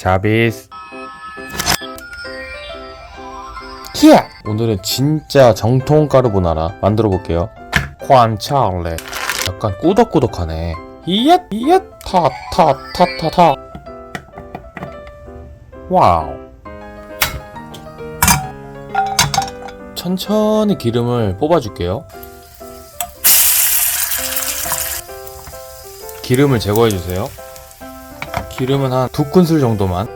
자비스. 키야! 오늘은 진짜 정통 까르보나라 만들어 볼게요. 관찰레. 약간 꾸덕꾸덕하네. 이얏 이얏 타타타타타. 와우. 천천히 기름을 뽑아줄게요. 기름을 제거해주세요 기름은 한 두 큰술 정도만.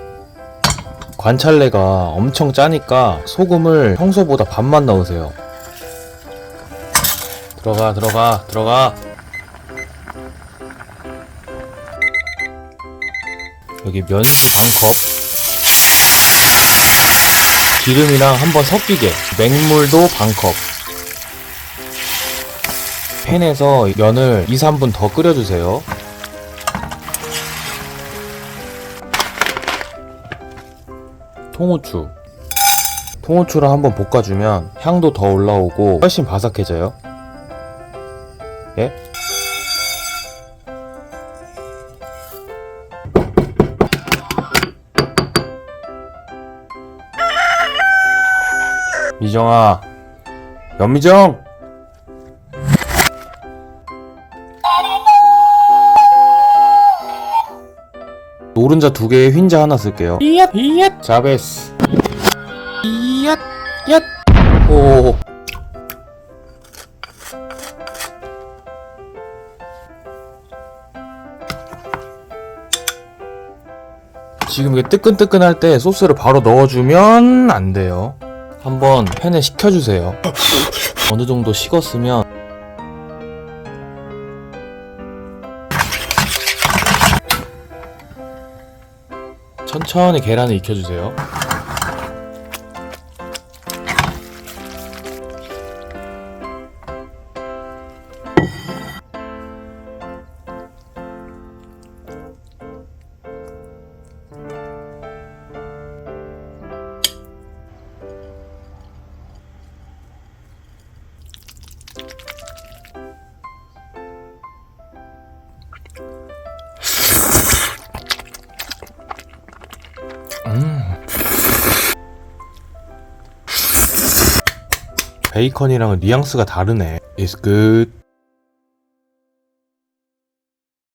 관찰레가 엄청 짜니까 소금을 평소보다 반만 넣으세요. 들어가 들어가 들어가. 여기 면수 반컵. 기름이랑 한번 섞이게. 맹물도 반컵. 팬에서 면을 2, 3분 더 끓여주세요 통후추. 통후추를 한번 볶아주면 향도 더 올라오고 훨씬 바삭해져요. 예? 미정아 연미정 노른자 두 개에 흰자 하나 쓸게요. 이얏 이얏 자베스. 이얏 얏 오. 지금 이게 뜨끈뜨끈할 때 소스를 바로 넣어주면 안 돼요. 한번 팬에 식혀주세요. 어느 정도 식었으면 천천히 계란을 익혀주세요. 베이컨이랑은 뉘앙스가 다르네. It's good.